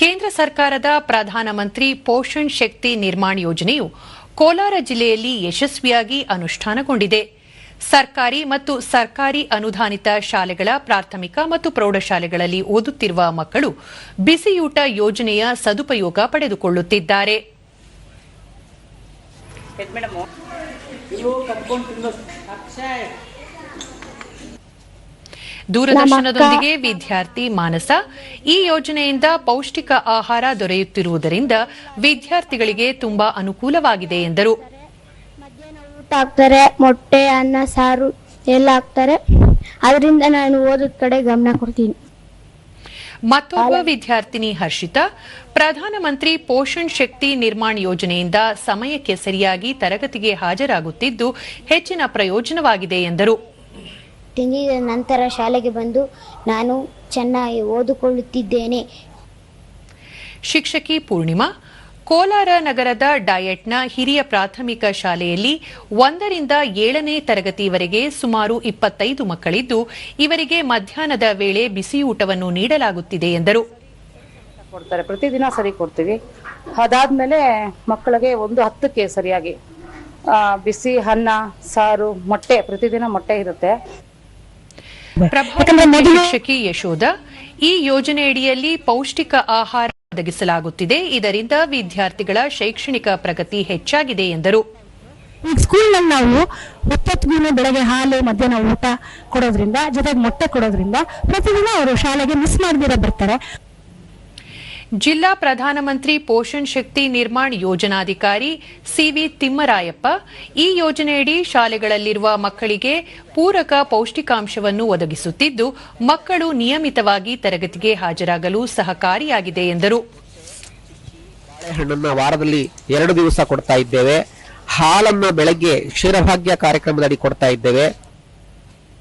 ಕೇಂದ್ರ ಸರ್ಕಾರದ ಪ್ರಧಾನಮಂತ್ರಿ ಪೋಷಣ್ ಶಕ್ತಿ ನಿರ್ಮಾಣ ಯೋಜನೆಯು ಕೋಲಾರ ಜಿಲ್ಲೆಯಲ್ಲಿ ಯಶಸ್ವಿಯಾಗಿ ಅನುಷ್ಠಾನಗೊಂಡಿದೆ. ಸರ್ಕಾರಿ ಮತ್ತು ಸರ್ಕಾರಿ ಅನುದಾನಿತ ಶಾಲೆಗಳ ಪ್ರಾಥಮಿಕ ಮತ್ತು ಪ್ರೌಢಶಾಲೆಗಳಲ್ಲಿ ಓದುತ್ತಿರುವ ಮಕ್ಕಳು ಬಿಸಿಯೂಟ ಯೋಜನೆಯ ಸದುಪಯೋಗ ಪಡೆದುಕೊಳ್ಳುತ್ತಿದ್ದಾರೆ. ದೂರದರ್ಶನದೊಂದಿಗೆ ವಿದ್ಯಾರ್ಥಿ ಮಾನಸ ಈ ಯೋಜನೆಯಿಂದ ಪೌಷ್ಟಿಕ ಆಹಾರ ದೊರೆಯುತ್ತಿರುವುದರಿಂದ ವಿದ್ಯಾರ್ಥಿಗಳಿಗೆ ತುಂಬಾ ಅನುಕೂಲವಾಗಿದೆ ಎಂದರು. ಹಾಕ್ತಾರೆ ಮೊಟ್ಟೆ ಅನ್ನ ಸಾರು ಎಲ್ಲ ಹಾಕ್ತಾರೆ. ಅದರಿಂದ ನಾನು ಓದೋದ್ ಕಡೆ ಗಮನ ಕೊಡ್ತೀನಿ. ಮತ್ತೊಬ್ಬ ವಿದ್ಯಾರ್ಥಿನಿ ಹರ್ಷಿತಾ ಪ್ರಧಾನಮಂತ್ರಿ ಪೋಷಣ್ ಶಕ್ತಿ ನಿರ್ಮಾಣ ಯೋಜನೆಯಿಂದ ಸಮಯಕ್ಕೆ ಸರಿಯಾಗಿ ತರಗತಿಗೆ ಹಾಜರಾಗುತ್ತಿದ್ದು ಹೆಚ್ಚಿನ ಪ್ರಯೋಜನವಾಗಿದೆ ಎಂದರು. ತಿಂದಿದ ನಂತರ ಶಾಲೆಗೆ ಬಂದು ನಾನು ಚೆನ್ನಾಗಿ ಓದಿಕೊಳ್ಳುತ್ತಿದ್ದೇನೆ. ಶಿಕ್ಷಕಿ ಪೂರ್ಣಿಮಾ ಕೋಲಾರ ನಗರದ ಡಯಟ್ನ ಹಿರಿಯ ಪ್ರಾಥಮಿಕ ಶಾಲೆಯಲ್ಲಿ ಒಂದರಿಂದ ಏಳನೇ ತರಗತಿವರೆಗೆ ಸುಮಾರು ಇಪ್ಪತ್ತೈದು ಮಕ್ಕಳಿದ್ದು ಇವರಿಗೆ ಮಧ್ಯಾಹ್ನದ ವೇಳೆ ಬಿಸಿಯೂಟವನ್ನು ನೀಡಲಾಗುತ್ತಿದೆ ಎಂದರು. ಕೊಡ್ತಾರೆ. ಪ್ರತಿದಿನ ಸರಿ ಕೊಡ್ತೀವಿ. ಅದಾದ್ಮೇಲೆ ಮಕ್ಕಳಿಗೆ ಒಂದು ಹತ್ತಕ್ಕೆ ಸರಿಯಾಗಿ ಬಿಸಿ ಅನ್ನ ಸಾರು ಮೊಟ್ಟೆ ಪ್ರತಿದಿನ ಮೊಟ್ಟೆ ಇರುತ್ತೆ. ಶಿಕ್ಷಕಿ ಯಶೋಧ ಈ ಯೋಜನೆಯಡಿಯಲ್ಲಿ ಪೌಷ್ಟಿಕ ಆಹಾರ ಒದಗಿಸಲಾಗುತ್ತಿದೆ. ಇದರಿಂದ ವಿದ್ಯಾರ್ಥಿಗಳ ಶೈಕ್ಷಣಿಕ ಪ್ರಗತಿ ಹೆಚ್ಚಾಗಿದೆ ಎಂದರು. ಈಗ ಸ್ಕೂಲ್ನಲ್ಲಿ ನಾವು ಒಪ್ಪತ್ತಿನ ಬೆಳಗ್ಗೆ ಹಾಲು ಮಧ್ಯಾಹ್ನ ಊಟ ಕೊಡೋದ್ರಿಂದ ಜೊತೆಗೆ ಮೊಟ್ಟೆ ಕೊಡೋದ್ರಿಂದ ಪ್ರತಿದಿನ ಅವರು ಶಾಲೆಗೆ ಮಿಸ್ ಮಾಡದಿರ ಬರ್ತಾರೆ. ಜಿಲ್ಲಾ ಪ್ರಧಾನಮಂತ್ರಿ ಪೋಷಣ್ ಶಕ್ತಿ ನಿರ್ಮಾಣ್ ಯೋಜನಾಧಿಕಾರಿ ಸಿವಿ ತಿಮ್ಮರಾಯಪ್ಪ ಈ ಯೋಜನೆಯಡಿ ಶಾಲೆಗಳಲ್ಲಿರುವ ಮಕ್ಕಳಿಗೆ ಪೂರಕ ಪೌಷ್ಟಿಕಾಂಶವನ್ನು ಒದಗಿಸುತ್ತಿದ್ದು, ಮಕ್ಕಳು ನಿಯಮಿತವಾಗಿ ತರಗತಿಗೆ ಹಾಜರಾಗಲು ಸಹಕಾರಿಯಾಗಿದೆ ಎಂದರು. ವಾರದಲ್ಲಿ ಎರಡು ದಿವಸ ಕೊಡ್ತಾ ಇದ್ದೇವೆ. ಹಾಲನ್ನು ಬೆಳಗ್ಗೆ ಕ್ಷೀರಭಾಗ್ಯ ಕಾರ್ಯಕ್ರಮದಡಿ ಕೊಡ್ತಾ ಇದ್ದೇವೆ.